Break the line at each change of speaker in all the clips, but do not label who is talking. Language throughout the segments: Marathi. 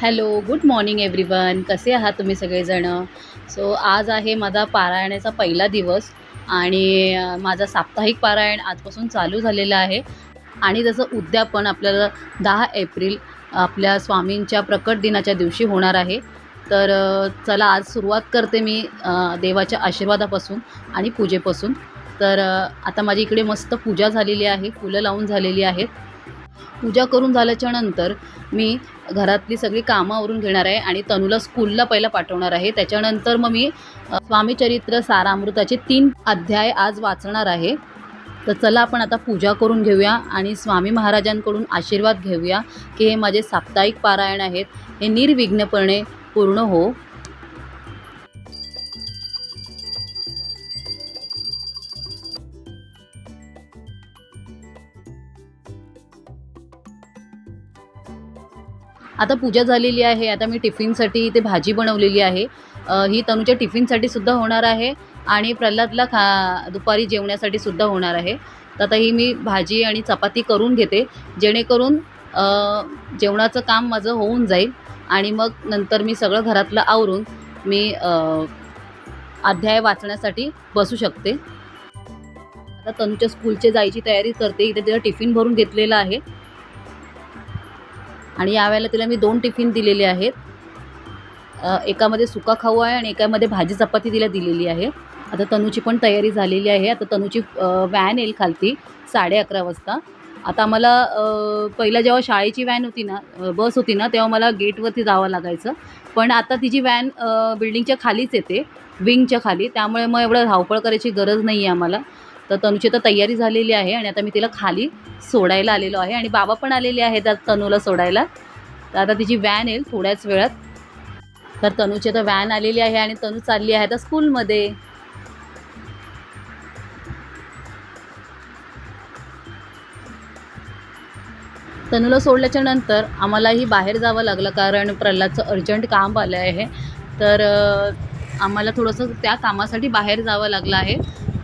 Hello good morning everyone. कसे आहात तुम्ही सगळेजणं? सो आज आहे माझा पारायणाचा पहिला दिवस आणि माझा साप्ताहिक पारायण आजपासून चालू झालेलं आहे. आणि जसं उद्यापन आपल्याला दहा एप्रिल आपल्या स्वामींच्या प्रकट दिनाच्या दिवशी होणार आहे. तर चला आज सुरुवात करते मी देवाच्या आशीर्वादापासून आणि पूजेपासून. तर आता माझी इकडे मस्त पूजा झालेली आहे फुलं लावून झालेली आहेत. पूजा करून झाल्याच्यानंतर मी घरातली सगळी कामं आवरून घेणार आहे आणि तनूला स्कूलला पहिला पाठवणार आहे. त्याच्यानंतर मग मी स्वामीचरित्र स्वामी चरित्र सारामृताचे तीन अध्याय आज वाचणार आहे. तर चला आपण आता पूजा करून घेऊया आणि स्वामी महाराजांकडून आशीर्वाद घेऊया की हे माझे साप्ताहिक पारायण आहेत. हे निर्विघ्नपणे पूर्ण हो. आता पूजा झालेली आहे आता मी टिफिनसाठी इथे भाजी बनवलेली आहे. ही तनूच्या टिफिनसाठी सुद्धा होणार आहे आणि प्रल्हादला खा दुपारी जेवण्यासाठी सुद्धा होणार आहे. तर आता ही मी भाजी आणि चपाती करून घेते जेणेकरून जेवणाचं काम माझं होऊन जाईल आणि मग नंतर मी सगळं घरातलं आवरून मी अध्याय वाचण्यासाठी बसू शकते. आता तनूच्या स्कूलचे जायची तयारी करते इथे तिला टिफिन भरून घेतलेला आहे. आणि यावेळेला तिला मी दोन टिफिन दिलेले आहेत. एकामध्ये सुका खाऊ आहे आणि एकामध्ये भाजी चपाती तिला दिलेली आहे. आता तनूची पण तयारी झालेली आहे. आता तनूची व्हॅन येईल खालती साडे अकरा वाजता. आता मला पहिला जेव्हा शाळेची व्हॅन होती ना बस होती ना तेव्हा मला गेटवरती जावं लागायचं. पण आता तिची व्हॅन बिल्डिंगच्या खालीच येते विंगच्या खाली. त्यामुळे मग एवढं धावपळ करायची गरज नाही आहे आम्हाला. तर तनूची तर तयारी झालेली आहे आणि आता मी तिला खाली सोडायला आलेलो आहे आणि बाबा पण आलेले आहेत आज तनूला सोडायला. तर आता तिची व्हॅन येईल थोड्याच वेळात. तर तनूची तर व्हॅन आलेली आहे आणि तनू चालली आहे आता स्कूलमध्ये तनूला सोडल्याच्या नंतर आम्हालाही बाहेर जावं लागलं कारण प्रल्हादचं अर्जंट काम आलं आहे. तर आम्हाला थोडंसं त्या कामासाठी बाहेर जावं लागलं आहे.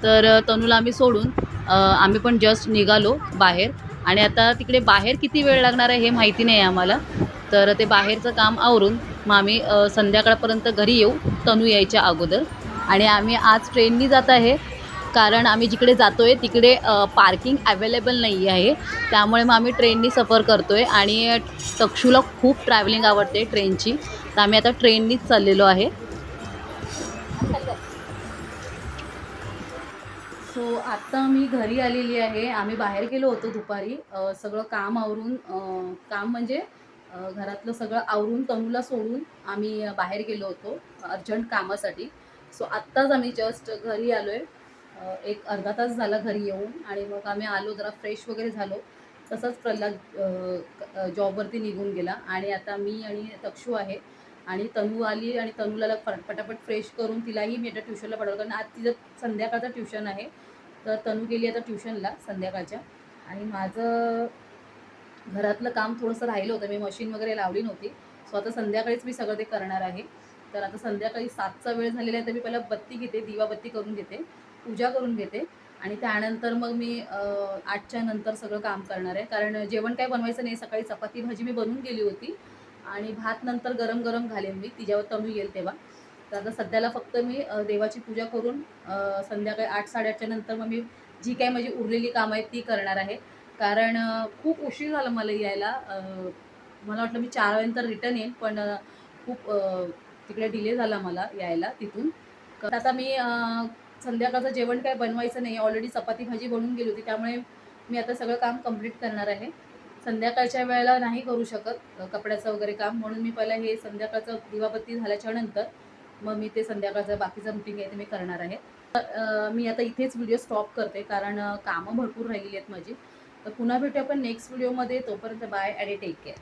तर तनूला आम्ही सोडून आम्ही पण जस्ट निघालो बाहेर. आणि आता तिकडे बाहेर किती वेळ लागणार आहे हे माहिती नाही आहे आम्हाला. तर ते बाहेरचं काम आवरून मग आम्ही संध्याकाळपर्यंत घरी येऊ तनू यायच्या अगोदर. आणि आम्ही आज ट्रेननी जात आहे कारण आम्ही जिकडे जातो आहे तिकडे पार्किंग अवेलेबल नाही आहे. त्यामुळे मग आम्ही ट्रेननी सफर करतो आहे आणि तक्षूला खूप ट्रॅव्हलिंग आवडते ट्रेनची तर आम्ही आता ट्रेननीच चाललेलो आहे. सो आत्ता मी घरी आलेली आहे. आम्ही बाहेर गेलो होतो दुपारी. सगळं काम आवरून काम म्हणजे घरातलं सगळं आवरून तनूला सोडून आम्ही बाहेर गेलो होतो अर्जंट कामासाठी. सो आत्ताच आम्ही जस्ट घरी आलो आहे एक अर्धा तास झाला घरी येऊन आणि मग आम्ही आलो जरा फ्रेश वगैरे झालो. तसंच प्रल्हाद जॉबवरती निघून गेला आणि आता मी आणि तक्षू आहे. आणि तनू आली आणि तनूला पटापट फ्रेश करून तिलाही मी आता ट्युशनला पाठवलं. कारण आज तिचं संध्याकाळचं ट्युशन आहे. तर तनू गेली आता ट्युशनला संध्याकाळच्या. आणि माझं घरातलं काम थोडंसं राहिलं होतं. मी मशीन वगैरे लावली नव्हती. सो आता संध्याकाळीच मी सगळं ते करणार आहे. तर आता संध्याकाळी सातचा वेळ झालेला आहे तर मी पहिला बत्ती घेते दिवाबत्ती करून घेते पूजा करून घेते. आणि त्यानंतर मग मी आठच्या नंतर सगळं काम करणार आहे. कारण जेवण काय बनवायचं नाही. सकाळी चपाती भाजी मी बनवून गेली होती. आणि भात नंतर गरम गरम घालेन मी. तिच्यावर तनू येईल तेव्हा. तर आता सध्याला फक्त मी देवाची पूजा करून संध्याकाळी आठ साडेआठच्या नंतर मग मी जी काय माझी उरलेली कामं आहेत ती करणार आहे. कारण खूप उशीर झाला मला यायला. मला वाटलं मी चार वाजेनंतर रिटर्न येईन पण खूप तिकडे डिले झाला मला यायला तिथून. आता मी संध्याकाळचं जेवण काय बनवायचं नाही. ऑलरेडी चपाती भाजी बनवून गेली होती. त्यामुळे मी आता सगळं काम कंप्लीट करणार आहे. संध्याकाळच्या वेळेला नाही करू शकत कपड्याचं वगैरे काम. म्हणून मी पहिलं हे संध्याकाळचं दिवाबत्ती झाल्याच्यानंतर मग मी ते संध्याकाळचं बाकीचं रुटीन आहे ते मी करणार आहे. तर, मी आता इथेच व्हिडिओ स्टॉप करते कारण कामं भरपूर राहिली आहेत माझी. तर पुन्हा भेटू आपण नेक्स्ट व्हिडिओमध्ये तोपर्यंत बाय आणि टेक केअर